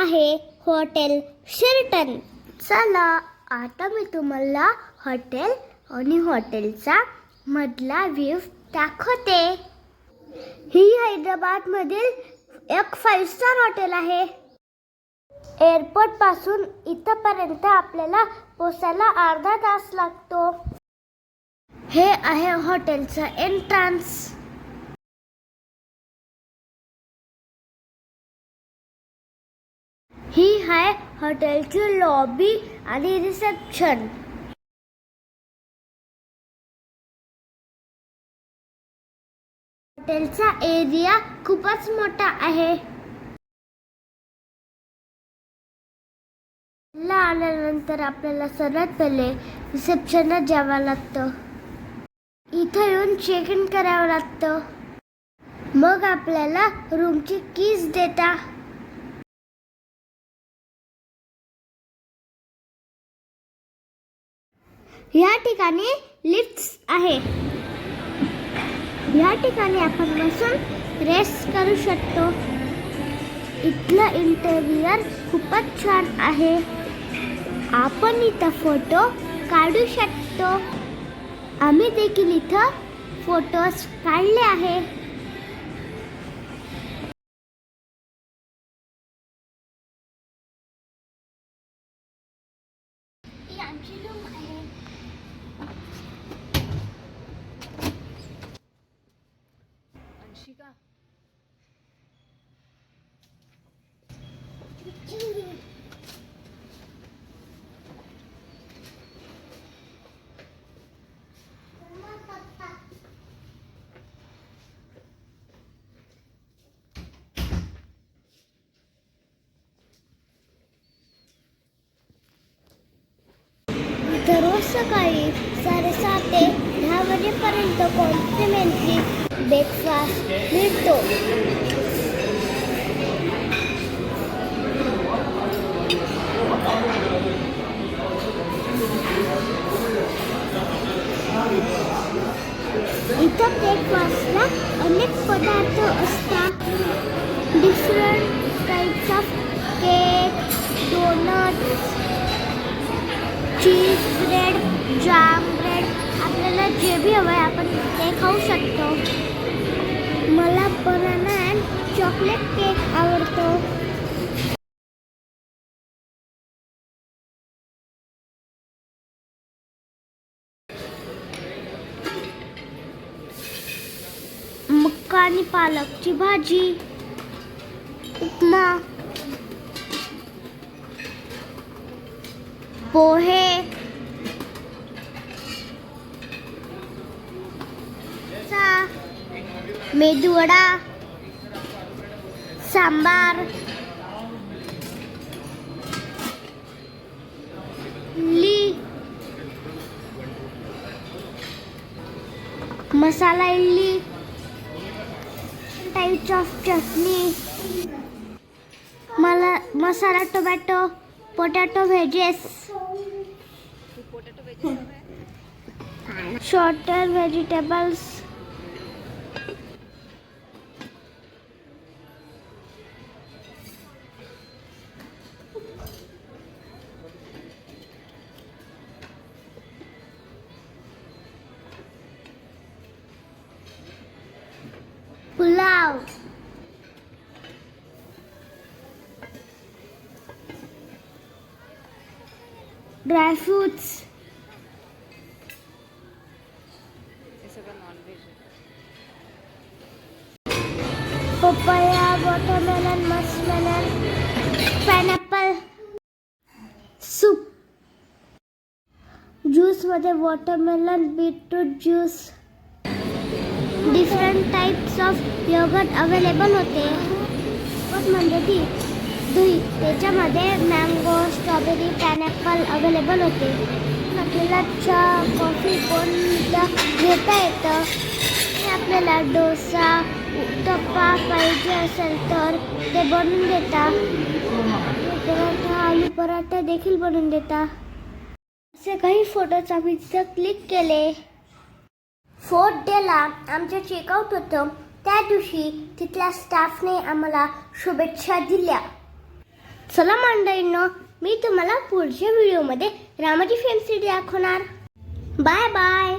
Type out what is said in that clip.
आहे hotel Sheraton. चला आता मी तुम्हाला हॉटेल आणि हॉटेलचा मधला व्ह्यू दाखवते. ही हैदराबाद मधील एक फाईव्ह स्टार हॉटेल आहे. एअरपोर्टपासून इथपर्यंत आपल्याला पोचायला अर्धा तास लागतो. हे आहे हॉटेलचं एंट्रान्स आहे हॉटेलची लॉबी आणि रिसेप्शन हॉटेलचा एरिया खूपच मोठा आहे. ला आल्यानंतर आपल्याला सर्वात पहिले रिसेप्शनला जावं लागतं. इथं येऊन चेक इन करावं लागतं. मग आपल्याला रूमची कीज देता. या ठिकाणी लिफ्ट्स आहे. या ठिकाणी आपण बसून रेस्ट करू शकतो. इथलं इंटेरियर खूपच छान आहे. आपण इथं फोटो काढू शकतो. आम्ही देखील इथं फोटोज काढले आहे. आमची रूम दररोज सकाळी साडेसात ते दहा वाजेपर्यंत कॉम्प्लिमेंटरी ब्रेकफास्ट मिळतो. इथं ब्रेकफास्टला अनेक पदार्थ असतात. Different types of cake donuts cheese bread jam bread. आपल्याला जे बी हवं आहे आपण ते खाऊ शकतो. मला बनाना अँड चॉकलेट केक आवडतो. मक्का आणि पालकची भाजी उपमा पोहे मेदूवडा सांबार इडली मसाला इडली टाईप्स ऑफ चटणी मला मसाला टोमॅटो पोटॅटो व्हेजेस तू potato vegetable shorter vegetables pulao dry fruits हे सगळं nonveg papaya watermelon muskmelon pineapple soup ज्यूसमध्ये watermelon beetroot juice different types of yogurt available होते. म्हणजे ती? दुई त्याच्यामध्ये मँगो स्ट्रॉबेरी पॅनॅपल अवेलेबल होते. आपल्याला चहा कॉफी कोणता घेता येतं आणि आपल्याला डोसा उत्तप्पा पाहिजे असेल तर ते बनवून देता. पराठा आलू पराठा देखील बनवून देता. असे काही फोटोज आम्ही तिथं क्लिक केले. फोर्थ डेला आमचं चेकआउट होतं त्या दिवशी तिथल्या स्टाफने आम्हाला शुभेच्छा दिल्या चला मंडळींनो मी तुम्हाला पुढच्या व्हिडिओमध्ये रामाची फेम सिटी दाखवणार बाय बाय